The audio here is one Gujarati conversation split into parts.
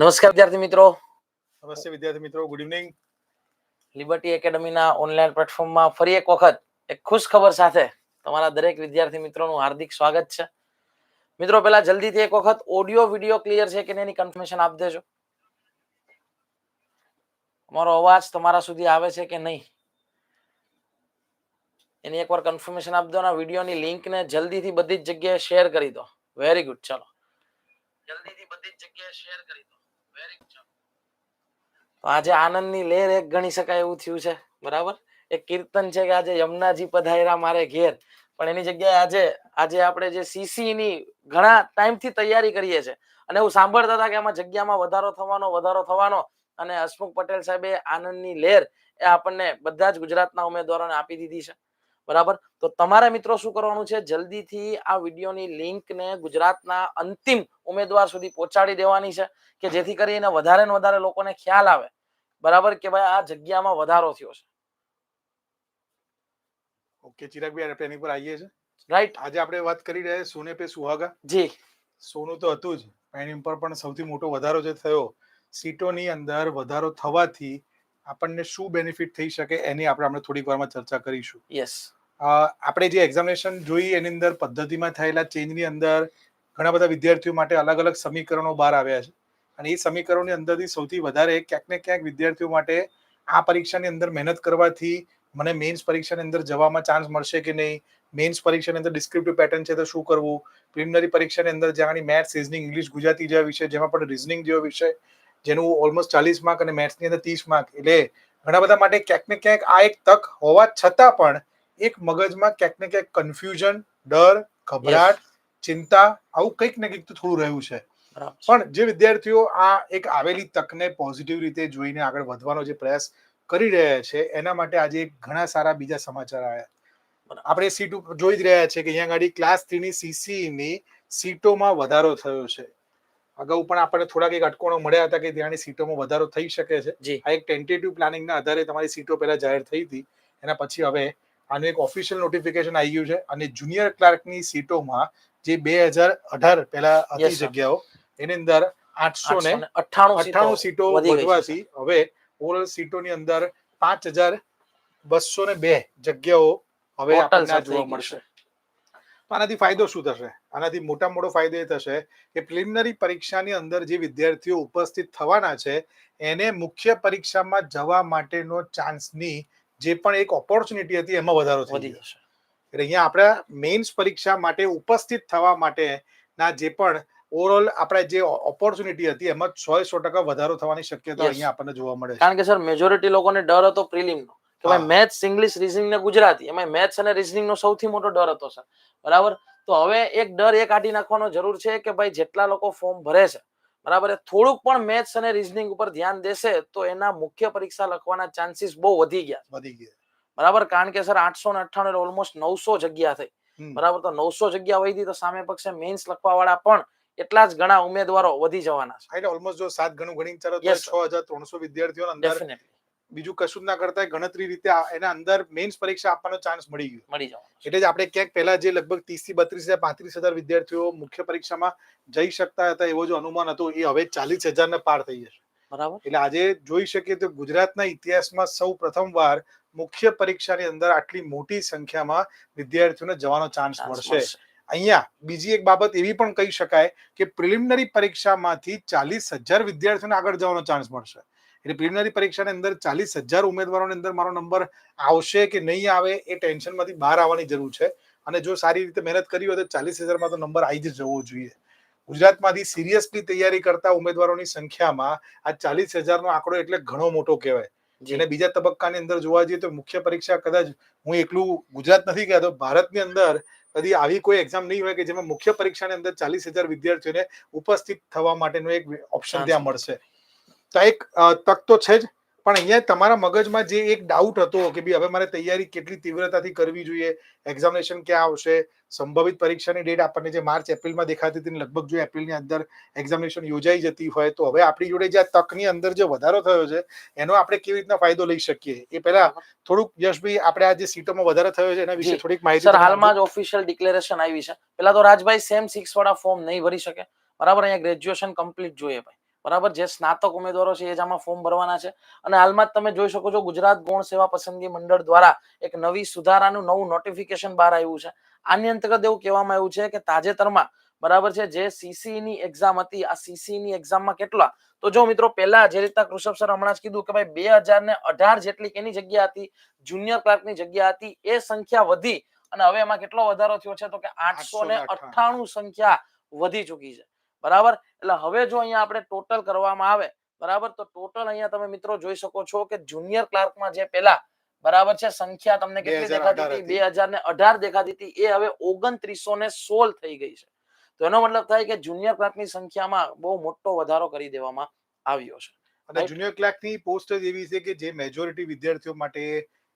નમસ્કાર વિદ્યાર્થી મિત્રો. નમસ્તે વિદ્યાર્થી મિત્રો ગુડ ઇવનિંગ લિબર્ટી એકેડમીના ઓનલાઈન પ્લેટફોર્મમાં ફરી એક વખત એક ખુશ ખબર સાથે તમારા દરેક વિદ્યાર્થી મિત્રોનું હાર્દિક સ્વાગત છે. મિત્રો પહેલા જલ્દીથી એક વખત ઓડિયો વિડિયો ક્લિયર છે કે નહીં એની કન્ફર્મેશન આપ દેજો. અમારો અવાજ તમારા સુધી આવે છે કે નહીં? એની એકવાર કન્ફર્મેશન આપ દો અને વિડીયોની લિંકને જલ્દીથી બધી જ જગ્યાએ શેર કરી દો. વેરી ગુડ ચલો. જલ્દીથી બધી જ જગ્યાએ શેર કરી દો. તો આજે આનંદની લહેર એક ગણી શકાય એવું થયું છે, બરાબર? એક કીર્તન છે કે આજે યમુનાજી પધાર્યા મારે ઘેર. પણ એની જગ્યાએ આજે આજે આપણે જે સીસી ની ઘણા ટાઈમથી તૈયારી કરીએ છીએ. અને એવું સાંભળતા હતા કે આમાં જગ્યામાં વધારો થવાનો વધારો થવાનો અને હસમુખ પટેલ સાહેબે આનંદની લહેર એ આપણને બધા જ ગુજરાતના ઉમેદવારોને આપી દીધી છે. બરાબર? તો તમારે મિત્રો શું કરવાનું છે? જલ્દીથી આ વિડીયોની લિંકને ગુજરાતના અંતિમ ઉમેદવાર સુધી પહોંચાડી દેવાની છે કે જેથી કરીને વધારે ને વધારે લોકોને ખ્યાલ આવે. બરાબર? કે ભાઈ આ જગ્યામાં વધારો થયો છે. ઓકે ચિરાગભાઈ આપણે એની પર આવીએ છીએ. રાઈટ આજે આપણે વાત કરી રહ્યા સોને પે સુહાગા. જી. સોનું તો હતું જ એની ઉપર પણ સૌથી મોટો વધારો જે થયો સીટોની અંદર વધારો થવાથી આપણને શું બેનિફિટ થઈ શકે એની આપણે આપણે થોડીક વારમાં ચર્ચા કરીશું. યસ આપણે જે એક્ઝામિનેશન જોઈ, એની અંદર પદ્ધતિમાં થયેલા ચેન્જની અંદર ઘણા બધા વિદ્યાર્થીઓ માટે અલગ અલગ સમીકરણો બહાર આવ્યા છે. અને એ સમીકરણોની અંદરથી સૌથી વધારે ક્યાંક ને ક્યાંક વિદ્યાર્થીઓ માટે આ પરીક્ષાની અંદર મહેનત કરવાથી મને મેન્સ પરીક્ષાની અંદર જવામાં ચાન્સ મળશે કે નહીં? મેન્સ પરીક્ષાની અંદર ડિસ્ક્રિપ્ટિવ પેટર્ન છે તો શું કરવું? પ્રિલિમિનરી પરીક્ષાની અંદર જ્યાં મેથ્સ રિઝનિંગ ઇંગ્લિશ ગુજરાતી જેવા વિષય, જેમાં પણ રિઝનિંગ જેવો વિષય, જેનું ઓલમોસ્ટ ચાલીસ માર્ક અને મેથ્સની અંદર ત્રીસ માર્ક એટલે ઘણા બધા માટે ક્યાંક ને ક્યાંક આ એક તક હોવા છતાં પણ એક મગજમાં ક્યાંક ને ક્યાંક કન્ફ્યુઝન ડર ગભરાટ ચિંતા આવું કંઈક ને કંઈક તો થોડું રહ્યું છે. પણ જે વિદ્યાર્થીઓ આ એક આવેલી તકને પોઝિટિવ રીતે જોઈને આગળ વધવાનો જે પ્રયાસ કરી રહ્યા છે એના માટે આજે ઘણા સારા બીજા સમાચાર આવ્યા. આપણે સીટ જોઈ જ રહ્યા છે કે અહીંયા ગાડી ક્લાસ થ્રી ની CCE ની સીટોમાં વધારો થયો છે. અગાઉ પણ આપણને થોડાક એક અટકોણો મળ્યા હતા કે ત્યાંની સીટોમાં વધારો થઈ શકે છે. આ એક ટેન્ટેટિવ પ્લાનિંગના આધારે તમારી સીટો પહેલા જાહેર થઈ હતી. એના પછી હવે આનું એક ઓફિશિયલ નોટિફિકેશન આવી ગયું છે. અને જુનિયર ક્લાર્કની સીટોમાં જે બે હજાર અઢાર પહેલા હતી જગ્યાઓ એની અંદર આઠસો ને અઠ્ઠાણું અઠ્ઠાણું સીટો વધવાથી હવે ઓવરઓલ સીટોની અંદર પાંચ હજાર બસો ને બે જગ્યાઓ હવે આપણને જોવા મળશે. આનાથી ફાયદો શું થશે? આનાથી મોટા મોટો ફાયદો એ થશે કે પ્રિલિમિનરી પરીક્ષાની અંદર જે વિદ્યાર્થીઓ ઉપસ્થિત થવાના છે એને મુખ્ય પરીક્ષામાં જવા માટેનો ચાન્સની જે પણ એક ઓપોર્ચ્યુનિટી હતી એમાં વધારો થઈ ગયો. જશે. એટલે અહીંયા આપણા મેઇન્સ પરીક્ષા માટે ઉપસ્થિત થવા માટેના જે પણ ઓવરઓલ આપણે જે ઓપોર્ચ્યુનિટી હતી એમાં સો સો ટકા વધારો થવાની શક્યતા અહીંયા આપણને જોવા મળે છે. કારણ કે સર મેજોરિટી લોકોને ડર હતો પ્રિલિમનો. કે ભાઈ મેથ્સ ઇંગ્લિશ રીઝનિંગ ને ગુજરાતી. એમાં મેથ્સ અને રીઝનિંગ નો સૌથી મોટો ડર હતો સર. બરાબર? તો હવે એક ડર એ કાઢી નાખવાનો જરૂર છે કે ભાઈ જેટલા લોકો ફોર્મ ભરે છે બરાબર થોડુંક પણ મેથ્સ અને રીઝનિંગ ઉપર ધ્યાન દેશે તો એના મુખ્ય પરીક્ષા લખવાના ચાન્સીસ બહુ વધી ગયા વધી ગયા. બરાબર? કારણ કે સર આઠસો ને અઠ્ઠાણું ઓલમોસ્ટ નવસો જગ્યા થઈ. બરાબર? તો નવસો જગ્યા વધી તો સામે પક્ષે મેન્સ લખવા વાળા પણ એટલા જ ઘણા ઉમેદવારો વધી જવાના છે. એટલે ઓલમોસ્ટ જો સાત ગણું ગણી ચાલો છ હજાર ત્રણસો વિદ્યાર્થીઓ અંદર બીજું કશું ના કરતા ગણતરી રીતે એના અંદર મેન્સ પરીક્ષા આપવાનો ચાન્સ મળી ગયો. મળી જાય એટલે જ આપણે ક્યાંક પહેલા જે લગભગ ત્રીસથી બત્રીસ હજાર પાંત્રીસ હજાર વિદ્યાર્થીઓ મુખ્ય પરીક્ષામાં જઈ શકતા હતા એવો જો અનુમાન હતો એ હવે ચાલીસ હજાર ને પાર થઈ જશે. બરાબર. એટલે આજે જોઈ શકીએ તો ગુજરાતના ઇતિહાસમાં સૌ પ્રથમવાર મુખ્ય પરીક્ષાની અંદર આટલી મોટી સંખ્યામાં વિદ્યાર્થીઓને જવાનો ચાન્સ મળશે. મળશે. અહીંયા બીજી એક બાબત એવી પણ કહી શકાય કે પ્રિલિમિનરી પરીક્ષામાંથી ચાલીસ હજાર વિદ્યાર્થીઓને આગળ જવાનો ચાન્સ મળશે. એટલે પ્રિલિમિનરી પરીક્ષાની અંદર ચાલીસ હજાર ઉમેદવારોની અંદર મારો નંબર આવશે કે નહીં આવે એ ટેન્શનમાંથી બહાર આવવાની જરૂર છે. અને જો સારી રીતે મહેનત કરી હોય તો ચાલીસ હજારમાં તો નંબર આવી જ જવો જોઈએ. ગુજરાતમાંથી સિરિયસલી તૈયારી કરતા ઉમેદવારોની સંખ્યામાં આ ચાલીસ હજારનો આંકડો એટલે ઘણો મોટો કહેવાય. જેને બીજા તબક્કાની અંદર જોવા જઈએ તો મુખ્ય પરીક્ષા કદાચ હું એકલું ગુજરાત નથી કહેતો ભારતની અંદર કદી આવી કોઈ એક્ઝામ નહીં હોય કે જેમાં મુખ્ય પરીક્ષાની અંદર ચાલીસ હજાર વિદ્યાર્થીઓને ઉપસ્થિત થવા માટેનો એક ઓપ્શન ત્યાં મળશે. તો એક તક તો છે જ. પણ અહીંયા તમારા મગજમાં જે એક ડાઉટ હતો કે ભાઈ હવે મારે તૈયારી કેટલી તીવ્રતાથી કરવી જોઈએ એક્ઝામિનેશન ક્યાં આવશે સંભવિત પરીક્ષાની ડેટ આપણને જે માર્ચ એપ્રિલમાં દેખાતી હતી લગભગ જો એપ્રિલની અંદર એક્ઝામિનેશન યોજાઈ જતી હોય તો હવે આપણી જોડે જે આ તકની અંદર જે વધારો થયો છે એનો આપણે કેવી રીતના ફાયદો લઈ શકીએ? એ પહેલા થોડુંક યશભાઈ આપણે આ જે સીટોમાં વધારો થયો છે એના વિશે થોડીક માહિતી સર હાલમાં જ ઓફિશિયલ ડિક્લેરેશન આવી છે. પેલા તો રાજભાઈ સેમ સિક્સ વાળા ફોર્મ નહીં ભરી શકે. બરાબર અહીંયા ગ્રેજ્યુએશન કમ્પ્લીટ જોઈએ ભાઈ. બરાબર? જે સ્નાતક ઉમેદવારો છે એ જ આમાં ફોર્મ ભરવાના છે. અને હાલમાં જ તમે જોઈ શકો છો ગુજરાત ગૌણ સેવા પસંદગી મંડળ દ્વારા એક નવી સુધારાનું નવું નોટિફિકેશન બહાર આવ્યું છે. આની અંતર્ગત એવું કહેવામાં આવ્યું છે કે તાજેતરમાં બરાબર છે જે સીસી ની એક્ઝામ હતી આ સીસી ની એક્ઝામમાં કેટલા? તો જો મિત્રો પહેલા જે રીતના કૃષભ સર હમણાં જ કીધું કે ભાઈ બે હજાર ને અઢાર જેટલી કેની જગ્યા હતી જુનિયર ક્લાર્કની જગ્યા હતી એ સંખ્યા વધી અને હવે એમાં કેટલો વધારો થયો છે? તો કે આઠસો ને 898 અઠ્ઠાણું સંખ્યા વધી ચૂકી છે. બરાબર? એટલે હવે જો અહીંયા આપણે ટોટલ કરવામાં આવે બરાબર? તો ટોટલ અહીંયા તમે મિત્રો જોઈ શકો છો કે જુનિયર ક્લાર્કમાં જે પેલા બરાબર છે સંખ્યા તમને કેટલી દેખાતી હતી. બે ને અઢાર દેખાતી હતી. એ હવે ઓગણત્રીસો ને સોળ થઈ ગઈ છે. તો એનો મતલબ થાય કે જુનિયર ક્લાર્કની સંખ્યામાં બહુ મોટો વધારો કરી દેવામાં આવ્યો છે. અને જુનિયર ક્લાર્કની પોસ્ટ જ એવી છે કે જે મેજોરિટી વિદ્યાર્થીઓ માટે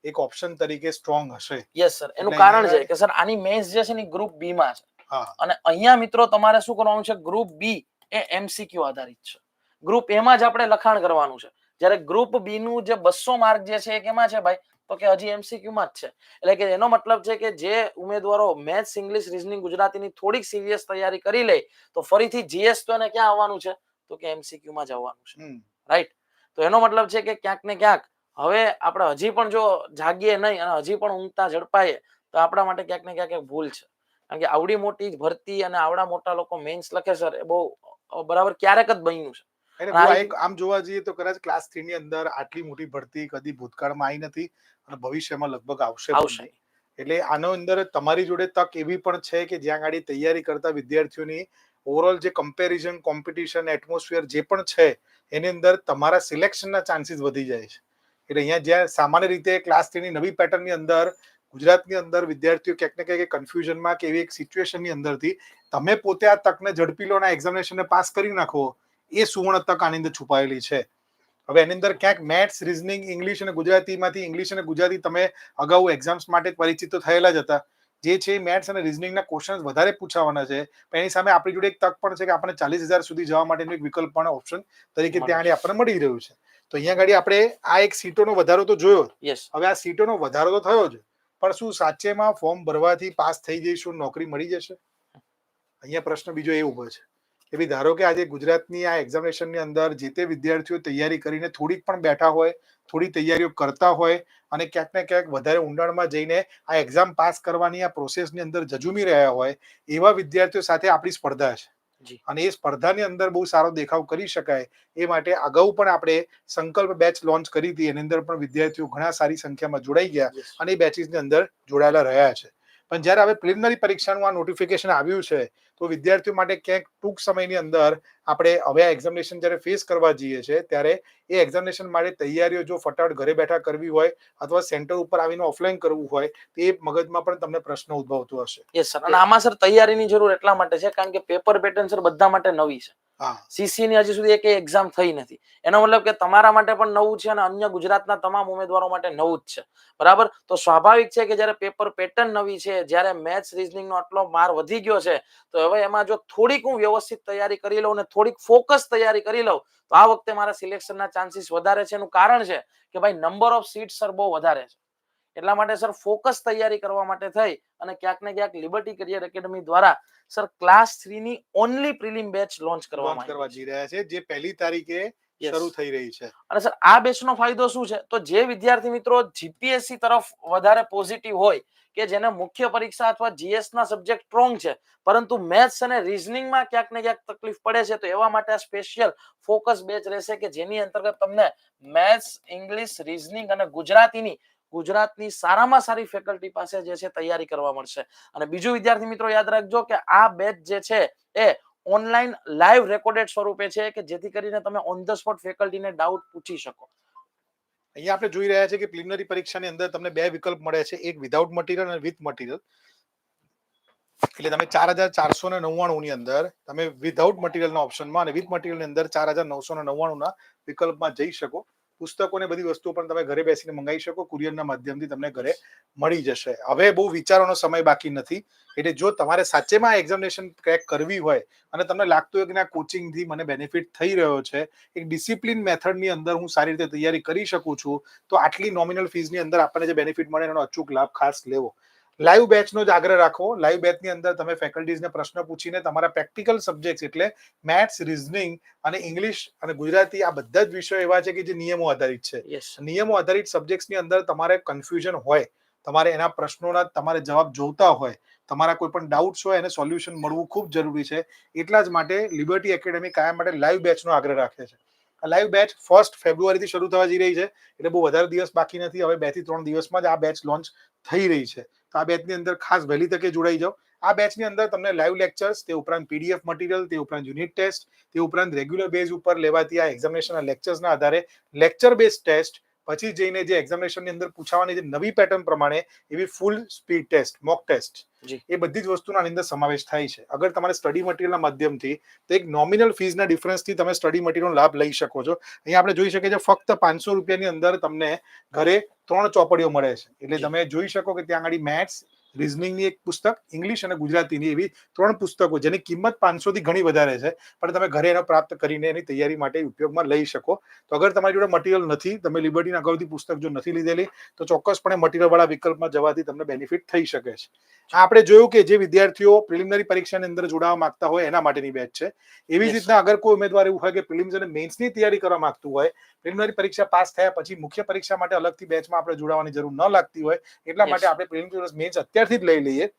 એક ઓપ્શન તરીકે સ્ટ્રોંગ હશે. યસ સર એનું કારણ છે કે સર આની મેન્સ જે છે ને ગ્રુપ બી માં છે. અને અહીંયા મિત્રો તમારે શું કરવાનું છે? ગ્રુપ બી એ એમસીક્યુ આધારિત છે. ગ્રુપ એમાં જ આપણે લખાણ કરવાનું છે. જ્યારે ગ્રુપ બી નું જે બસો માર્ક જે છે એ કેમાં છે ભાઈ? તો કે હજી એમસીક્યુ માં જ છે. એટલે કે એનો મતલબ છે કે જે ઉમેદવારો મેથ્સ ઇંગ્લિશ રીઝનિંગ ગુજરાતીની થોડીક સિરિયસ તૈયારી કરી લે તો ફરીથી જીએસ તો એને ક્યાં આવવાનું છે? તો કે એમસીક્યુ માં જ આવવાનું છે. રાઈટ તો એનો મતલબ છે કે ક્યાંક ને ક્યાંક હવે આપણે હજી પણ જો જાગીએ નહીં અને હજી પણ ઊંઘતા ઝડપાઈએ તો આપણા માટે ક્યાંક ને ક્યાંક ભૂલ છે. કારણ કે આવડી મોટી ભરતી અને આવડા મોટા લોકો મેન્સ લખે સર એ બહુ બરાબર ક્યારેક જ બન્યું છે. આમ જોવા જઈએ તો કદાચ ક્લાસ થ્રી ની અંદર આટલી મોટી ભરતી કદી ભૂતકાળમાં આવી નથી અને ભવિષ્યમાં લગભગ આવશે આવશે. એટલે આનો અંદર તમારી જોડે તક એવી પણ છે કે જ્યાં ગાડી તૈયારી કરતા વિદ્યાર્થીઓની ઓવરઓલ જે કમ્પેરિઝન કોમ્પિટિશન એટમોસ્ફિયર જે પણ છે એની અંદર તમારા સિલેક્શનના ચાન્સીસ વધી જાય છે. એટલે અહીંયા જ્યાં સામાન્ય રીતે ક્લાસ થ્રીની નવી પેટર્નની અંદર ગુજરાતની અંદર વિદ્યાર્થીઓ ક્યાંક ને ક્યાંક કન્ફ્યુઝનમાં કે એવી એક સિચ્યુએશનની અંદરથી તમે પોતે આ તકને ઝડપી લો અને એક્ઝામિનેશનને પાસ કરી નાખો એ સુવર્ણ તક આની અંદર છુપાયેલી છે. હવે એની અંદર ક્યાંક મેથ્સ રિઝનિંગ ઇંગ્લિશ અને ગુજરાતીમાંથી ઇંગ્લિશ અને ગુજરાતી તમે અગાઉ એક્ઝામ્સ માટે પરિચિત તો થયેલા જ હતા. જે છે મેથ્સ અને રિઝનિંગના ક્વેશ્ચન વધારે પૂછાવાના છે. પણ એની સામે આપણી જોડે એક તક પણ છે કે આપણને ચાલીસ હજાર સુધી જવા માટેનું એક વિકલ્પ પણ ઓપ્શન તરીકે ત્યાં આગળ આપણને મળી રહ્યું છે. તો અહીંયા આગળ આપણે આ એક સીટોનો વધારો તો જોયો. હવે આ સીટોનો વધારો તો થયો જ. પણ શું સાચેમાં ફોર્મ ભરવાથી પાસ થઈ જઈશું, નોકરી મળી જશે અહીંયા પ્રશ્ન બીજો એ ઊભો છે કે ભાઈ ધારો કે આજે ગુજરાતની આ એક્ઝામિનેશનની અંદર જે તે વિદ્યાર્થીઓ તૈયારી કરીને થોડીક પણ બેઠા હોય, થોડી તૈયારીઓ કરતા હોય અને ક્યાંક ને ક્યાંક વધારે ઊંડાણમાં જઈને આ એક્ઝામ પાસ કરવાની આ પ્રોસેસની અંદર જજુમી રહ્યા હોય, એવા વિદ્યાર્થીઓ સાથે આપણી સ્પર્ધા છે. અને એ સ્પર્ધાની અંદર બહુ સારો દેખાવ કરી શકાય એ માટે અગાઉ પણ આપણે સંકલ્પ બેચ લોન્ચ કરી હતી. એની અંદર પણ વિદ્યાર્થીઓ ઘણા સારી સંખ્યામાં જોડાઈ ગયા. અને એ બેચીસની અંદર જોડાયેલા રહ્યા છે. પણ જ્યારે હવે પ્રિલિમિનરી પરીક્ષાનું આ નોટિફિકેશન આવ્યું છે તો વિદ્યાર્થીઓ માટે ક્યાંક ટૂંક સમયની અંદર આપણે હવે આ એક્ઝામિનેશન જ્યારે ફેસ કરવા જઈએ છીએ ત્યારે એ એક્ઝામિનેશન માટે તૈયારીઓ જો ફટાફટ ઘરે બેઠા કરવી હોય અથવા સેન્ટર ઉપર આવીને ઓફલાઈન કરવું હોય તો મગજમાં પણ તમને પ્રશ્ન ઉદભવતો હશે. યસ સર અને આમાં સર તૈયારીની જરૂર એટલા માટે છે કારણ કે પેપર પેટર્ન સર બધા માટે નવી છે. સીસી ની હજી સુધી એક એક્ઝામ થઈ નથી. એનો મતલબ કે તમારા માટે પણ નવું છે અને અન્ય ગુજરાતના તમામ ઉમેદવારો માટે નવું જ છે. બરાબર? તો સ્વાભાવિક છે કે જ્યારે પેપર પેટર્ન નવી છે જ્યારે મેથ્સ રીઝનિંગ નો આટલો માર વધી ગયો છે તો હવે એમાં જો થોડીક હું વ્યવસ્થિત તૈયારી કરી લઉં અને થોડીક ફોકસ તૈયારી કરી લઉં તો આ વખતે મારા સિલેક્શનના ચાન્સીસ વધારે છે. એનું કારણ છે કે ભાઈ નંબર ઓફ સીટ સર બહુ વધારે છે. એટલા માટે સર ફોકસ તૈયારી કરવા માટે થઈ અને ક્યાંક ને ક્યાંક લિબર્ટી કરિયર એકેડમી દ્વારા સર ક્લાસ થ્રી ની ઓનલી પ્રિલિમ બેચ લોન્ચ કરવામાં કરવા જઈ રહ્યા છે. જે પહેલી તારીખે શરૂ થઈ રહી છે. અને સર આ બેચનો ફાયદો શું છે? તો જે વિદ્યાર્થી મિત્રો જીપીએસસી તરફ વધારે પોઝિટિવ હોય કે જેને મુખ્ય પરીક્ષા અથવા જીએસ ના સબ્જેક્ટ સ્ટ્રોંગ છે પરંતુ મેથ્સ અને રીઝનિંગમાં ક્યાંક ને ક્યાંક તકલીફ પડે છે તો એવા માટે આ સ્પેશિયલ ફોકસ બેચ રહેશે કે જેની અંતર્ગત તમને મેથ્સ ઇંગ્લિશ રીઝનિંગ અને ગુજરાતીની ગુજરાતની સારામાં સારી ફેકલ્ટી પાસે જે છે તૈયારી કરવા મળશે. અને બીજું વિદ્યાર્થી મિત્રો યાદ રાખજો કે આ બેચ જે છે એ ઓનલાઈન લાઈવ રેકોર્ડેડ સ્વરૂપે છે કે જેથી કરીને તમે ઓન ધ સ્પોટ ફેકલ્ટીને ડાઉટ પૂછી શકો. અહીંયા આપણે જોઈ રહ્યા છે કે પ્રિલિમિનરી પરીક્ષાની અંદર તમને બે વિકલ્પ મળે છે, એક વિધાઉટ મટીરિયલ અને વિથ મટીરિયલ એટલે તમે ચાર હજાર ચારસો ને નવ્વાણું ની અંદર તમે વિધાઉટ મટીરિયલના ઓપ્શનમાં અને વિથ મટીરિયલની અંદર ચાર હજાર નવસો ને નવ્વાણુંના વિકલ્પમાં જઈ શકો. પુસ્તકો ને બધી વસ્તુઓ પણ તમે ઘરે બેસીને મંગાવી શકો કુરિયરના માધ્યમથી તમને ઘરે મળી જશે. હવે બહુ વિચારવાનો સમય બાકી નથી. એટલે જો તમારે સાચેમાં એક્ઝામિનેશન ક્રેક કરવી હોય અને તમને લાગતું હોય કે ના કોચિંગથી મને બેનિફિટ થઈ રહ્યો છે એક ડિસિપ્લિન મેથડની અંદર હું સારી રીતે તૈયારી કરી શકું છું તો આટલી નોમિનલ ફીઝની અંદર આપણને જે બેનિફિટ મળે એનો અચૂક લાભ ખાસ લેવો. લાઈવ બેચનો જ આગ્રહ રાખવો લાઈવ બેચની અંદર તમે ફેકલ્ટીઝને પ્રશ્ન પૂછીને તમારા પ્રેક્ટિકલ સબ્જેક્ટ એટલે મેથ્સ રિઝનિંગ અને ઇંગ્લિશ અને ગુજરાતી આ બધા જ વિષયો એવા છે કે જે નિયમો આધારિત છે. નિયમો આધારિત સબ્જેક્ટ્સની અંદર તમારે કન્ફ્યુઝન હોય તમારે એના પ્રશ્નોના તમારે જવાબ જોતા હોય તમારા કોઈ પણ ડાઉટ્સ હોય એને સોલ્યુશન મળવું ખૂબ જરૂરી છે. એટલા જ માટે લિબર્ટી એકેડેમી કાયમ માટે લાઈવ બેચનો આગ્રહ રાખે છે. લાઈવ બેચ ફર્સ્ટ ફેબ્રુઆરીથી શરૂ થવા જઈ રહી છે. એટલે બહુ વધારે દિવસ બાકી નથી. હવે બેથી ત્રણ દિવસમાં જ આ બેચ લોન્ચ થઈ રહી છે. તો આ બેચની અંદર ખાસ વહેલી તકે જોડાઈ જાઓ. આ બેચની અંદર તમને લાઈવ લેક્ચર્સ તે ઉપરાંત પીડીએફ મટીરિયલ તે ઉપરાંત યુનિટ ટેસ્ટ તે ઉપરાંત રેગ્યુલર બેઝ ઉપર લેવાતી આ એક્ઝામિનેશનના લેક્ચર્સના આધારે લેક્ચર બેઝ ટેસ્ટ પછી જઈને જે એક્ઝામિનેશનની અંદર પૂછાવાની જે નવી પેટર્ન પ્રમાણે એવી full speed test mock test. એ બધી જ વસ્તુના આની અંદર સમાવેશ થાય છે. અગર તમારે સ્ટડી મટીરિયલના માધ્યમથી તો એક નોમિનલ ફીઝના ડિફરન્સથી તમે સ્ટડી મટીરિયલનો લાભ લઈ શકો છો. અહીંયા આપણે જોઈ શકીએ છીએ ફક્ત પાંચસો રૂપિયાની અંદર તમને ઘરે ત્રણ ચોપડીઓ મળે છે. એટલે તમે જોઈ શકો કે ત્યાં આગળ મેથ્સ રિઝનિંગની એક પુસ્તક ઇંગ્લિશ અને ગુજરાતીની એવી ત્રણ પુસ્તકો જેની કિંમત પાંચસોથી ઘણી વધારે છે પણ તમે ઘરે એનો પ્રાપ્ત કરીને એની તૈયારી માટે ઉપયોગમાં લઈ શકો. તો અગર તમારી જોડે મટીરિયલ નથી તમે લિબર્ટીના અગાઉથી પુસ્તક જો નથી લીધેલી તો ચોક્કસપણે મટીરિયલવાળા વિકલ્પમાં જવાથી તમને બેનિફિટ થઈ શકે છે. આ આપણે જોયું કે જે વિદ્યાર્થીઓ પ્રિલિમિનરી પરીક્ષાની અંદર જોડાવા માંગતા હોય એના માટેની બેચ છે. એવી જ રીતના અગર કોઈ ઉમેદવાર એવું હોય કે પ્રિલિમ્સ અને મેન્સની તૈયારી કરવા માંગતું હોય પ્રિલિમિનરી પરીક્ષા પાસ થયા પછી મુખ્ય પરીક્ષા માટે અલગથી બેચમાં આપણે જોડાવાની જરૂર ન લાગતી હોય એટલા માટે આપણે પ્રિલિમ્સ મેન્સ મેન્સ અત્યારથી જ લઈ લઈએ.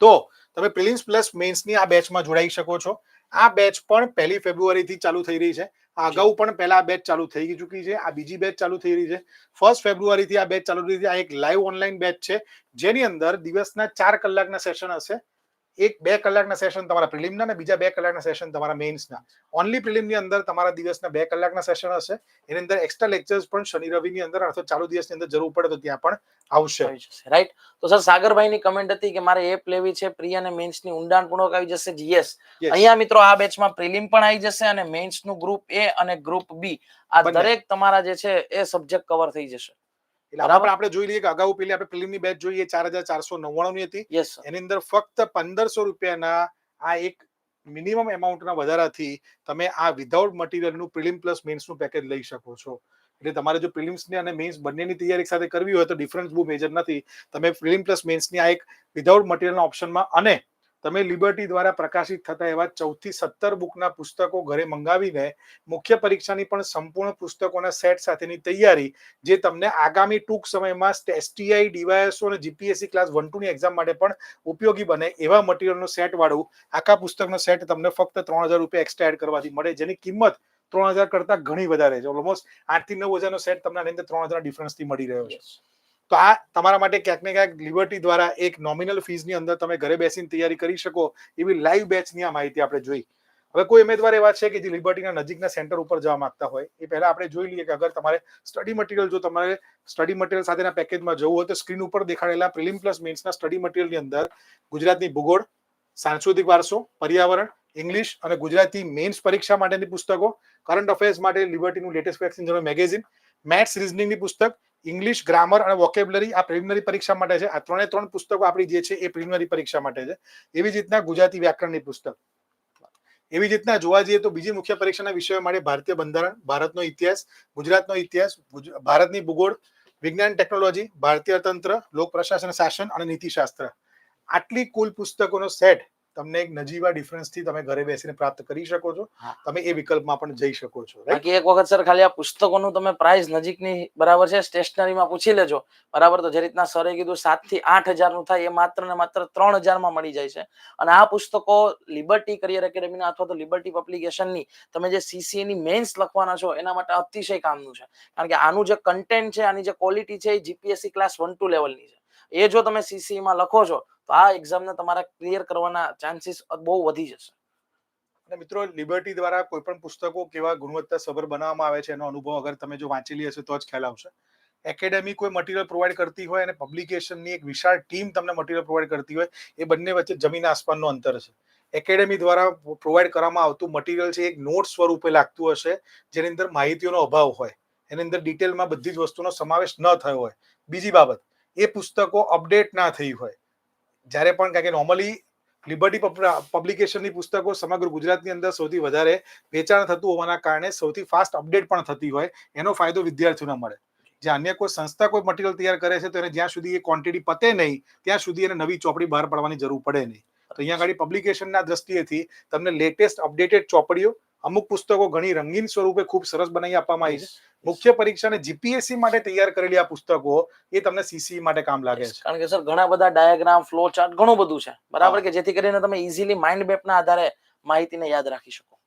તો તમે પ્રિલિમ્સ પ્લસ મેન્સની આ બેચમાં જોડાઈ શકો છો. આ બેચ પણ પહેલી ફેબ્રુઆરીથી ચાલુ થઈ રહી છે. આ અગાઉ પણ પહેલા બેચ ચાલુ થઈ ચૂકી છે. આ બીજી બેચ ચાલુ થઈ રહી છે. ફર્સ્ટ ફેબ્રુઆરીથી આ બેચ ચાલુ થઈ છે. આ એક લાઈવ ઓનલાઈન બેચ છે. જેની અંદર દિવસના ચાર કલાકના સેશન હશે. એક બે કલાકના સેશન તમારા પ્રિલિમના અને બીજા બે કલાકના સેશન તમારા મેઇન્સના ઓનલી પ્રિલિમની અંદર તમારા દિવસના બે કલાકના સેશન હશે. એની અંદર એક્સ્ટ્રા લેક્ચર્સ પણ શનિ રવિની અંદર અથવા ચાલુ દિવસની અંદર જરૂર પડે તો ત્યાં પણ આવશે. રાઈટ તો સર સાગરભાઈની કમેન્ટ હતી કે મારે એપ લેવી છે પ્રિય અને મેઇન્સની ઊંડાણપૂર્વક આવી જશે. યસ. અહીંયા મિત્રો આ બેચમાં પ્રિલિમ પણ આવી જશે અને મેન્સનું ગ્રુપ એ અને ગ્રુપ બી આ દરેક તમારા જે છે એ સબ્જેક્ટ કવર થઈ જશે. એટલે આપણે આપણે જોઈ લઈએ કે અગાઉ પેલી આપણે પ્રિલિમની બેચ જોઈએ ચાર હજાર ચારસો નવ્વાણું ની હતી એની અંદર ફક્ત પંદરસો રૂપિયાના આ એક મિનિમમ એમાઉન્ટના વધારાથી તમે આ વિધાઉટ મટીરિયલનું પ્રિલિમ પ્લસ મેન્સનું પેકેજ લઈ શકો છો. એટલે તમારે જો પ્રિલિમ્સની અને મેન્સ બંનેની તૈયારી સાથે કરવી હોય તો ડિફરન્સ બહુ મેજર નથી. તમે પ્રિલિમ પ્લસ મેન્સની આ એક વિધાઉટ મટીરિયલના ઓપ્શનમાં અને તમે લિબર્ટી દ્વારા પ્રકાશિત થતા એવા ચૌદથી સત્તર બુકના પુસ્તકો ઘરે મંગાવીને મુખ્ય પરીક્ષાની પણ સંપૂર્ણ પુસ્તકોના સેટ સાથેની તૈયારી, જે તમને આગામી ટૂંક સમયમાં એસટીઆઈ ડીવાયએસઓ અને જીપીએસસી ક્લાસ વન ટુની એક્ઝામ માટે પણ ઉપયોગી બને એવા મટીરિયલનો સેટ વાળું આખા પુસ્તકનો સેટ તમને ફક્ત ત્રણ હજાર રૂપિયા એક્સ્ટ્રા એડ કરવાથી મળે, જેની કિંમત ત્રણ હજાર કરતા ઘણી વધારે છે. ઓલમોસ્ટ આઠથી નવ હજારનો સેટ તમને આની અંદર ત્રણ હજાર ડિફરન્સથી મળી રહ્યો છે. તો આ તમારા માટે ક્યાંક ને ક્યાંક લિબર્ટી દ્વારા એક નોમિનલ ફીઝની અંદર તમે ઘરે બેસીને તૈયારી કરી શકો એવી લાઈવ બેચની આ માહિતી આપણે જોઈ. હવે કોઈ ઉમેદવાર એવા છે કે જે લિબર્ટીના નજીકના સેન્ટર ઉપર જવા માંગતા હોય, એ પહેલા આપણે જોઈ લઈએ કે અગર તમારે સ્ટડી મટીરિયલ જો તમારે સ્ટડી મટીરિયલ સાથેના પેકેજમાં જવું હોય તો સ્ક્રીન ઉપર દેખાડેલા પ્રિલિમ પ્લસ મેન્સના સ્ટડી મટીરિયલની અંદર ગુજરાતની ભૂગોળ, સાંસ્કૃતિક વારસો, પર્યાવરણ ઇંગ્લિશ અને ગુજરાતી મેન્સ પરીક્ષા માટેની પુસ્તકો કરંટ અફેર્સ માટે લિબર્ટીનું latest vaccine general magazine maths રિઝનિંગની પુસ્તક ઇંગ્લિશ ગ્રામર અને વોકેબ્લરી આ પ્રિલિમિનરી પરીક્ષા માટે છે. આ ત્રણે ત્રણ પુસ્તકો આપણી જે છે એ પ્રિલિમિનરી પરીક્ષા માટે છે. એવી રીતના ગુજરાતી વ્યાકરણની પુસ્તક. એવી રીતના જોવા જઈએ તો બીજી મુખ્ય પરીક્ષાના વિષયો માટે ભારતીય બંધારણ, ભારતનો ઇતિહાસ, ગુજરાતનો ઇતિહાસ ભારતની ભૂગોળ, વિજ્ઞાન ટેકનોલોજી ભારતીય તંત્ર લોક પ્રશાસન શાસન અને નીતિશાસ્ત્ર. આટલી કુલ પુસ્તકોનો સેટ તમને એક નજીવા ડિફરન્સથી તમે ઘરે બેસીને પ્રાપ્ત કરી શકો છો. તમે એ વિકલ્પમાં પણ જઈ શકો છો બાકી એક વખત સર ખાલી આ પુસ્તકોનું તમે પ્રાઇસ નજીકની બરાબર છે સ્ટેશનરીમાં પૂછી લેજો. બરાબર તો જે રીતના સરે કીધું સાતથી આઠ હજારનું થાય એ માત્ર ને માત્ર ત્રણ હજારમાં મળી જાય છે. અને આ પુસ્તકો લિબર્ટી કરિયર એકેડેમીના અથવા તો લિબર્ટી પબ્લિકેશનની તમે જે સીસીએ ની મેન્સ લખવાના છો એના માટે અતિશય કામનું છે. કારણ કે આનું જે કન્ટેન્ટ છે આની જે ક્વોલિટી છે એ જીપીએસસી ક્લાસ વન ટુ લેવલની છે. એ જો તમે CCA માં લખો છો, તો આ એક્ઝામને તમારા ક્લિયર કરવાના ચાન્સીસ બહુ વધી જશે. અને મિત્રો લિબર્ટી દ્વારા કોઈ પણ પુસ્તકો કેવા ગુણવત્તા સભર બનાવવામાં આવે છે એનો અનુભવ અગર તમે જો વાંચેલી હશે તો જ ખ્યાલ આવશે. એકેડેમી કોઈ મટીરિયલ પ્રોવાઈડ કરતી હોય અને પબ્લિકેશનની એક વિશાળ ટીમ તમને મટીરિયલ પ્રોવાઈડ કરતી હોય, એ બંને વચ્ચે જમીન આસમાનનો અંતર છે એકેડેમી દ્વારા પ્રોવાઈડ કરવામાં આવતું મટીરિયલ છે એક નોટ સ્વરૂપે લાગતું હશે, જેની અંદર માહિતીઓનો અભાવ હોય. એની અંદર ડિટેલમાં બધી જ વસ્તુનો સમાવેશ ન થયો હોય. બીજી બાબત એ પુસ્તકો અપડેટ ના થઈ હોય. જ્યારે પણ કારણ કે નોર્મલી લિબર્ટી પબ્લિકેશનની પુસ્તકો સમગ્ર ગુજરાતની અંદર સૌથી વધારે વેચાણ થતું હોવાના કારણે સૌથી ફાસ્ટ અપડેટ પણ થતી હોય, એનો ફાયદો વિદ્યાર્થીઓને મળે. જે અન્ય કોઈ સંસ્થા કોઈ મટીરિયલ તૈયાર કરે છે, તો એને જ્યાં સુધી એ ક્વોન્ટિટી પતે નહીં, ત્યાં સુધી એને નવી ચોપડી બહાર પાડવાની જરૂર પડે નહીં. તો અહીંયા આગળ પબ્લિકેશનના દ્રષ્ટિએથી તમને લેટેસ્ટ અપડેટેડ ચોપડીઓ, અમુક પુસ્તકો ઘણી રંગીન સ્વરૂપે ખૂબ સરસ બનાવી આપવામાં આવી છે. મુખ્ય પરીક્ષા અને જીપીએસસી માટે તૈયાર કરેલી આ પુસ્તકો એ તમને સીસી માટે કામ લાગે છે. કારણ કે સર ઘણા બધા ડાયાગ્રામ ફ્લો ચાર્ટ ઘણું બધું છે. બરાબર કે જેથી કરીને તમે ઇઝીલી માઇન્ડ મેપના આધારે માહિતીને યાદ રાખી શકો.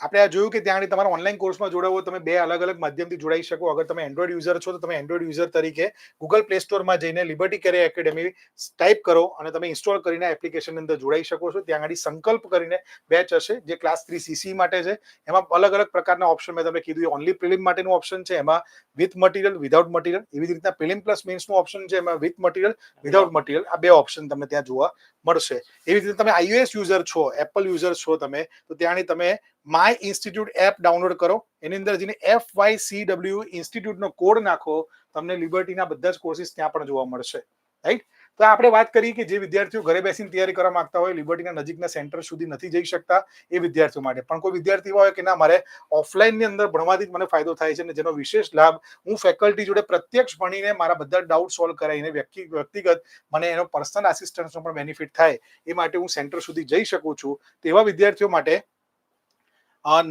આપણે આ જોયું કે ત્યાં આગળ તમારા ઓનલાઈન કોર્સમાં જોડાવો તમે બે અલગ અલગ માધ્યમથી જોડાઈ શકો. અગર તમે એન્ડ્રોઈડ યુઝર છો તો તમે એન્ડ્રોઈડ યુઝર તરીકે ગૂગલ પ્લે સ્ટોરમાં જઈને લિબર્ટી કેરિયર એકેડેમી ટાઈપ કરો અને તમે ઇન્સ્ટોલ કરીને એપ્લિકેશન અંદર જોડાઈ શકો છો. ત્યાં આગળ સંકલ્પ કરીને બેચ હશે જે ક્લાસ થ્રી સીસી માટે છે. એમાં અલગ અલગ પ્રકારના ઓપ્શન મેં તમને કીધું. ઓનલી પ્રિલિમ માટેનું ઓપ્શન છે. એમાં વિથ મટીરિયલ વિધાઉટ મટીરિયલ એવી જ રીતના પ્રિલિમ પ્લસ મેન્સનું ઓપ્શન છે. એમાં વિથ મટીરિયલ વિધાઉટ મટીરિયલ આ બે ઓપ્શન તમને ત્યાં જોવા મળશે. એવી રીતે તમે આઈઓએસ યુઝર છો એપલ યુઝર છો તમે, તો ત્યાંની તમે માય ઇન્સ્ટિટ્યૂટ એપ ડાઉનલોડ કરો. એની અંદર જઈને એફ વાય સી ડબલ્યુ ઇન્સ્ટિટ્યૂટનો કોડ નાખો, તમને લિબર્ટીના બધા જ કોર્સિસ ત્યાં પણ જોવા મળશે. રાઈટ તો આપણે વાત કરી કે જે વિદ્યાર્થીઓ ઘરે બેસીને તૈયારી કરવા માંગતા હોય લિબર્ટીના નજીકના સેન્ટર સુધી નથી જઈ શકતા, એ વિદ્યાર્થીઓ માટે. પણ કોઈ વિદ્યાર્થી હોય કે ના, મારે ઓફલાઈનની અંદર ભણવાથી જ મને ફાયદો થાય છે અને જેનો વિશેષ લાભ હું ફેકલ્ટી જોડે પ્રત્યક્ષ ભણીને મારા બધા ડાઉટ સોલ્વ કરાવીને વ્યક્તિ, વ્યક્તિગત મને એનો પર્સનલ આસિસ્ટન્સનો પણ બેનિફિટ થાય, એ માટે હું સેન્ટર સુધી જઈ શકું છું. તેવા વિદ્યાર્થીઓ માટે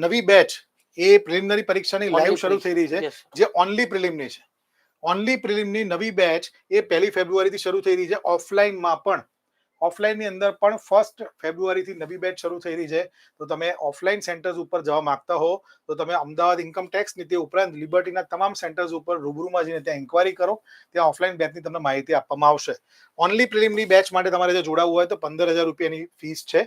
નવી બેચ એ પ્રિલિમિનરી પરીક્ષાની લાઈવ શરૂ થઈ રહી છે જે ઓનલી પ્રિલિમની છે. ઓનલી પ્રિલિમની નવી બેચ એ પહેલી ફેબ્રુઆરીથી શરૂ થઈ રહી છે. ઓફલાઈનમાં પણ ઓફલાઈનની અંદર પણ ફર્સ્ટ ફેબ્રુઆરીથી નવી બેચ શરૂ થઈ રહી છે. તો તમે ઓફલાઈન સેન્ટર્સ ઉપર જવા માંગતા હો તો તમે અમદાવાદ ઇન્કમ ટેક્સ નીતિ ઉપરાંત લિબર્ટીના તમામ સેન્ટર્સ ઉપર રૂબરૂમાં જઈને ત્યાં ઇન્ક્વાયરી કરો. ત્યાં ઓફલાઈન બેચની તમને માહિતી આપવામાં આવશે. ઓનલી પ્રિલિમની બેચ માટે તમારે જો જોડાવવું હોય તો પંદર હજાર રૂપિયાની ફીસ છે.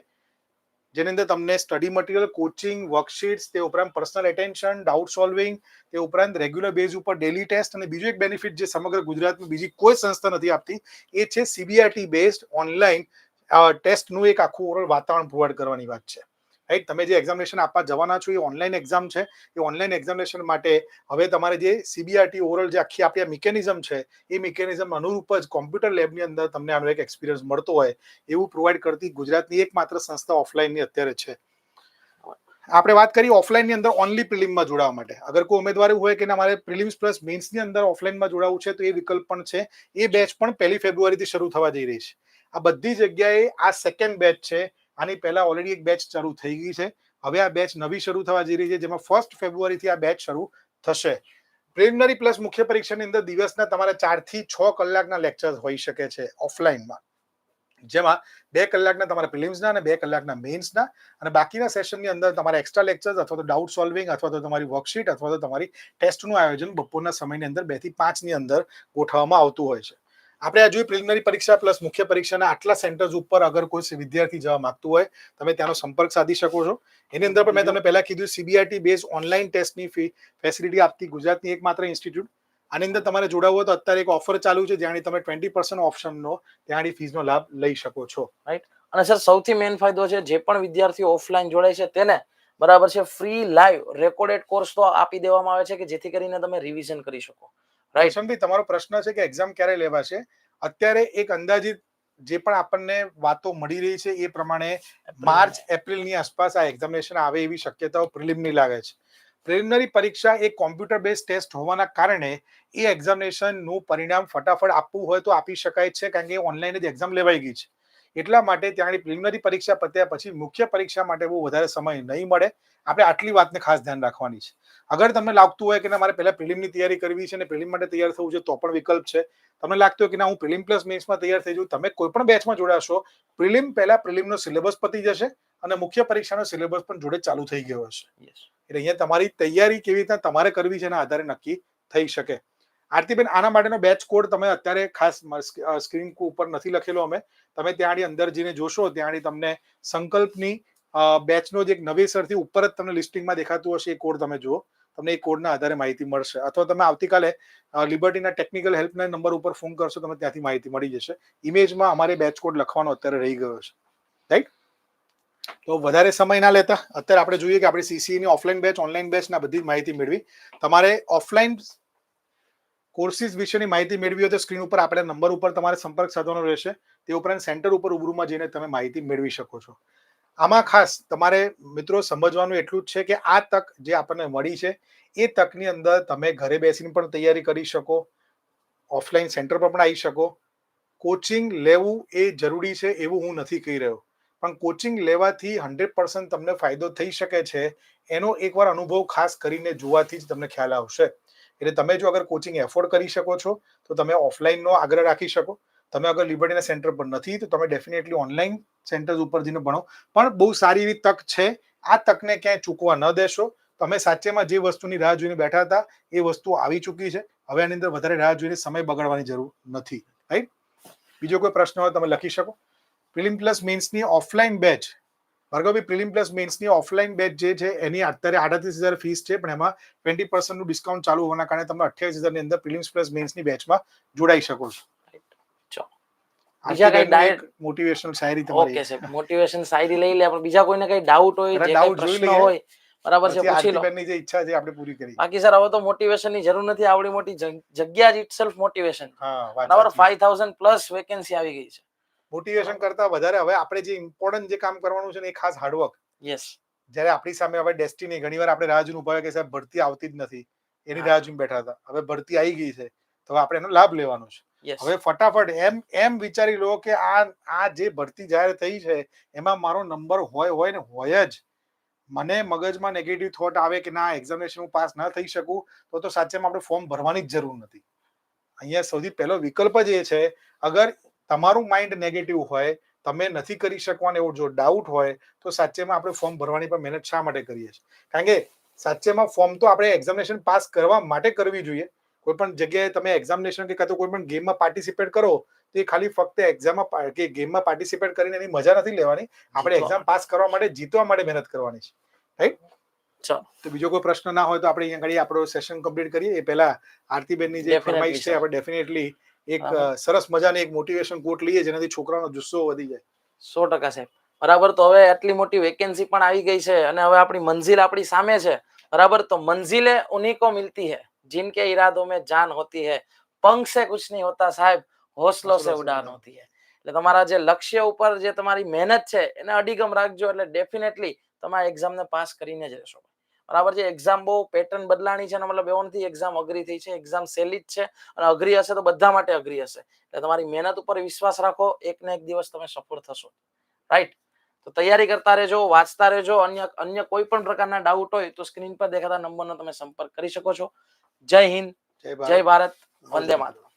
જેની અંદર તમને સ્ટડી મટીરિયલ કોચિંગ વર્કશીટ્સ તે ઉપરાંત પર્સનલ એટેન્શન ડાઉટ સોલ્વિંગ તે ઉપરાંત રેગ્યુલર બેઝ ઉપર ડેલી ટેસ્ટ અને બીજું એક બેનિફિટ જે સમગ્ર ગુજરાતમાં બીજી કોઈ સંસ્થા નથી આપતી, એ છે સીબીઆરટી બેઝડ ઓનલાઈન ટેસ્ટનું એક આખું ઓવરઓલ વાતાવરણ પ્રોવાઈડ કરવાની વાત છે. રાઈટ તમે જે એક્ઝામિનેશન આપવા જવાના છો એ ઓનલાઈન એક્ઝામ છે. એ ઓનલાઈન એક્ઝામિનેશન માટે હવે તમારે જે સીબીઆરટી ઓવરઓલ જે આખી આપણી મિકેનિઝમ છે, એ મિકેનિઝમ અનુરૂપ જ કોમ્પ્યુટર લેબની અંદર તમને આનો એક એક્સપિરિયન્સ મળતો હોય એવું પ્રોવાઈડ કરતી ગુજરાતની એકમાત્ર સંસ્થા ઓફલાઈનની અત્યારે છે. આપણે વાત કરી ઓફલાઈનની અંદર ઓનલી પ્રિલિમમાં જોડાવા માટે. અગર કોઈ ઉમેદવાર હોય કે ના, મારે પ્રિલિમ્સ પ્લસ મેન્સની અંદર ઓફલાઈનમાં જોડાવું છે તો એ વિકલ્પ પણ છે. એ બેચ પણ પહેલી ફેબ્રુઆરીથી શરૂ થવા જઈ રહી છે. આ બધી જગ્યાએ આ સેકન્ડ બેચ છે. આની પહેલા ઓલરેડી એક બેચ શરૂ થઈ ગઈ છે. હવે આ બેચ નવી શરૂ થવા જઈ રહી છે, જેમાં ફર્સ્ટ ફેબ્રુઆરીથી આ બેચ શરૂ થશે. પ્રિલિમિનરી પ્લસ મુખ્ય પરીક્ષાની અંદર દિવસના તમારે ચારથી છ કલાકના લેક્ચર હોઈ શકે છે ઓફલાઈનમાં જેમાં બે કલાકના તમારા પ્રિલિમ્સના અને બે કલાકના મેઇન્સના અને બાકીના સેશનની અંદર તમારા એક્સ્ટ્રા લેક્ચર્સ અથવા તો ડાઉટ સોલ્વિંગ અથવા તો તમારી વર્કશીટ અથવા તો તમારી ટેસ્ટનું આયોજન બપોરના સમયની અંદર બેથી પાંચની અંદર ગોઠવવામાં આવતું હોય છે. આપણે આ જોયું પ્રિલિમિનરી પરીક્ષા પ્લસ મુખ્ય પરીક્ષાના આટલા સેન્ટર્સ ઉપર અગર કોઈ વિદ્યાર્થી જવા માંગતું હોય, તમે ત્યાંનો સંપર્ક સાધી શકો છો. એની અંદર પણ મેં તમને પહેલા કીધું સીબીઆઈટી બેઝ ઓનલાઈન ટેસ્ટની ફી ફેસિલિટી આપતી ગુજરાતની એકમાત્ર ઇન્સ્ટિટ્યૂટ આની અંદર તમારે જોડાવવું હોય તો અત્યારે એક ઓફર ચાલુ છે જ્યાં તમે ટ્વેન્ટી પર્સન્ટ ઓપ્શનનો ત્યાંની ફીઝનો લાભ લઈ શકો છો. અને સર, સૌથી મેઇન ફાયદો છે, જે પણ વિદ્યાર્થીઓ ઓફલાઈન જોડાય છે, તેને બરાબર છે ફ્રી લાઈવ રેકોર્ડેડ કોર્સ તો આપી દેવામાં આવે છે કે જેથી કરીને તમે રિવિઝન કરી શકો. Right. રોશનભાઈ તમારો પ્રશ્ન છે કે એક્ઝામ ક્યારે લેવાશે? અત્યારે એક અંદાજિત જે પણ આપણને વાતો મળી રહી છે એ પ્રમાણે માર્ચ એપ્રિલની આસપાસ આ એક્ઝામિનેશન આવે એવી શક્યતાઓ પ્રિલિમની લાગે છે. પ્રિલિમિનરી પરીક્ષા એ કોમ્પ્યુટર બેઝ ટેસ્ટ હોવાના કારણે એ એક્ઝામિનેશનનું પરિણામ ફટાફટ આપવું હોય તો આપી શકાય છે કારણ કે ઓનલાઈન જ એક્ઝામ લેવાઈ ગઈ છે. એટલા માટે ત્યાંની પ્રિલિમિનરી પરીક્ષા પત્યા પછી મુખ્ય પરીક્ષા માટે બહુ વધારે સમય નહીં મળે. આપણે આટલી વાતને ખાસ ધ્યાન રાખવાની છે. અગર તમને લાગતું હોય કે ના મારે પહેલા પ્રિલિમની તૈયારી કરવી છે અને પ્રિલિમ માટે તૈયાર થવું છે તો પણ વિકલ્પ છે. તમને લાગતું હોય કે ના હું પ્રિલિમ પ્લસ મેન્સમાં તૈયાર થઈ જઉં તમે કોઈ પણ બેચમાં જોડાશો પ્રિલિમ પહેલા પ્રિલિમનો સિલેબસ પતી જશે અને મુખ્ય પરીક્ષાનો સિલેબસ પણ જોડે ચાલુ થઈ ગયો હશે. એટલે અહીંયા તમારી તૈયારી કેવી રીતના તમારે કરવી છે એના આધારે નક્કી થઈ શકે. આરતીબેન, આના માટેનો બેચ કોડ તમે અત્યારે ખાસ સ્ક્રીન ઉપર નથી લખેલો અમે. તમે ત્યાંની અંદર જઈને જોશો ત્યાંની તમને સંકલ્પની બેચનો જે એક નવેસરથી ઉપર જ તમને લિસ્ટિંગમાં દેખાતું હશે, એ કોડ તમે જુઓ. તમને એ કોડના આધારે માહિતી મળશે. અથવા તમે આવતીકાલે લિબર્ટીના ટેકનિકલ હેલ્પલાઇન નંબર ઉપર ફોન કરશો તમે ત્યાંથી માહિતી મળી જશે. ઇમેજમાં અમારે બેચ કોડ લખવાનો અત્યારે રહી ગયો છે. રાઈટ તો વધારે સમય ના લેતા, અત્યારે આપણે જોઈએ કે આપણે સીસીની ઓફલાઈન બેચ ઓનલાઈન બેચના બધી જ માહિતી મેળવી. તમારે ઓફલાઈન કોર્સિસ વિશેની માહિતી મેળવી હોય તો સ્ક્રીન ઉપર આપણા નંબર ઉપર તમારે સંપર્ક સાધવાનો રહેશે. તે ઉપરાંત સેન્ટર ઉપર રૂબરૂમાં જઈને તમે માહિતી મેળવી શકો છો. આમાં ખાસ તમારે મિત્રો સમજવાનું એટલું જ છે કે આ તક જે આપણને મળી છે, એ તકની અંદર તમે ઘરે બેસીને પણ તૈયારી કરી શકો. ઓફલાઈન સેન્ટર પર પણ આવી શકો. કોચિંગ લેવું એ જરૂરી છે એવું હું નથી કહી રહ્યો. પણ કોચિંગ લેવાથી હંડ્રેડ પર્સન્ટ તમને ફાયદો થઈ શકે છે. એનો એકવાર અનુભવ ખાસ કરીને જોવાથી જ તમને ખ્યાલ આવશે. એટલે તમે જો અગર કોચિંગ એફોર્ડ કરી શકો છો, તો તમે ઓફલાઈનનો આગ્રહ રાખી શકો. તમે અગર લિબર્ટીના સેન્ટર પર નથી, તો તમે ડેફિનેટલી ઓનલાઈન સેન્ટર્સ ઉપર જઈને ભણો. પણ બહુ સારી એવી તક છે. આ તકને ક્યાંય ચૂકવા ન દેશો. તમે સાચેમાં જે વસ્તુની રાહ જોઈને બેઠા હતા, એ વસ્તુ આવી ચૂકી છે. હવે આની અંદર વધારે રાહ જોઈને સમય બગાડવાની જરૂર નથી. રાઈટ બીજો કોઈ પ્રશ્ન હોય તમે લખી શકો. પ્રિલિમ પ્લસ મીન્સની ઓફલાઈન બેચ ભાર્ગવભાઈ પ્રિલિમ પ્લસ મેન્સની ઓફલાઈન બેચ જે છે એની અત્યારે આડત્રીસ હજાર ફીસ છે પણ એમાં ટ્વેન્ટી પર્સન્ટનું ડિસ્કાઉન્ટ ચાલુ હોવાના કારણે તમે અઠ્યાવીસ હજારની અંદર પ્રિલિમ્સ પ્લસ મેન્સની બેચમાં જોડાઈ શકો છો. બીજા કઈ diet- મોટિવેશનલ શાયરી તમારી ઓકે સાહેબ. મોટિવેશન શાયરી લઈ લે. પણ બીજા કોઈને કઈ ડાઉટ હોય જે કઈ પ્રશ્ન હોય બરાબર છે પૂછી લો. જે ઈચ્છા છે આપણે પૂરી કરી બાકી સર હવે તો મોટિવેશનની જરૂર નથી. આવડી મોટી જગ્યા જ ઇટસેલ્ફ મોટિવેશન હા બરાબર સાચી. ફાઈવ થાઉઝન્ડ પ્લસ વેકેન્સી આવી ગઈ છે. મોટિવેશન કરતા વધારે. હવે આપણે જે ઇમ્પોર્ટન્ટ જે કામ કરવાનું છે ને એ ખાસ હાર્ડવર્ક યસ જ્યારે આપણી સામે હવે ડેસ્ટિની ઘણીવાર આપણે રાહ જોઈને ઊભા કે સાહેબ ભરતી આવતી જ નથી. એની રાહ જોઈને બેઠા હતા. હવે ભરતી આવી ગઈ છે. તો હવે આપણે એનો લાભ લેવાનો છે. હવે ફટાફટ એમ એમ વિચારી લો કે આ આ જે ભરતી જાહેર થઈ છે એમાં મારો નંબર હોય હોય ને હોય જ. મને મગજમાં નેગેટિવ થોટ આવે કે ના એક્ઝામિનેશન હું પાસ ના થઈ શકું તો તો સાચેમાં આપણે ફોર્મ ભરવાની જ જરૂર નથી. અહીંયા સૌથી પહેલો વિકલ્પ જ એ છે અગર તમારું માઇન્ડ નેગેટિવ હોય તમે નથી કરી શકવાનો એવો જો ડાઉટ હોય તો સાચેમાં આપણે ફોર્મ ભરવાની પણ મહેનત શા માટે કરીએ છીએ? કારણ કે સાચેમાં ફોર્મ તો આપણે એક્ઝામિનેશન પાસ કરવા માટે કરવી જોઈએ. કોઈ પણ જગ્યાએ તમે એક્ઝામિનેશન કે કાં તો કોઈ પણ ગેમમાં પાર્ટિસિપેટ કરો તો એ ખાલી ફક્ત એક્ઝામમાં કે ગેમમાં પાર્ટિસિપેટ કરીને એની મજા નથી લેવાની. આપણે એક્ઝામ પાસ કરવા માટે જીતવા માટે મહેનત કરવાની છે. રાઈટ ચાલો. તો બીજો કોઈ પ્રશ્ન ના હોય તો આપણે અહીંયા ઘડી આપણો સેશન કમ્પ્લીટ કરીએ. એ પહેલા આરતીબેનની જે ફરમાઈશ છે આપણે ડેફિનેટલી એક સરસ મજાની એક મોટિવેશન કોટ લઈએ જેનાથી છોકરાનો જુસ્સો વધી જાય. સો ટકા સાહેબ. બરાબર? તો હવે આટલી મોટી વેકેન્સી પણ આવી ગઈ છે અને હવે આપણી મંજિલ આપણી સામે છે. બરાબર? તો મંજિલે ઉનીકો મિલતી હૈ. જિનકે ઈરાદો મેં જાન હોતી હૈ. પંખ સે કુછ નહીં હોતા સાહેબ. હોસલો સે ઉડાન હોતી હે. એટલે તમારા જે લક્ષ્ય ઉપર જે તમારી મહેનત છે એને અડીગમ રાખજો એટલે ડેફિનેટલી તમારા આ એક્ઝામને પાસ કરીને જ રહેશો. બરાબર છે? એક્ઝામ બહુ પેટર્ન બદલાણી છે અને મતલબ એવો નથી એક્ઝામ અઘરી થઈ છે એક્ઝામ સહેલી જ છે અને અઘરી હશે તો બધા માટે અઘરી હશે. એટલે તમારી મહેનત ઉપર વિશ્વાસ રાખો એક ને એક દિવસ તમે સફળ થશો. રાઈટ તો તૈયારી કરતા રહેજો વાંચતા રહેજો અન્ય અન્ય કોઈ પણ પ્રકારના ડાઉટ હોય તો સ્ક્રીન પર દેખાતા નંબરનો તમે સંપર્ક કરી શકો છો. જય હિન્દ જય ભારત. વંદે માતરમ.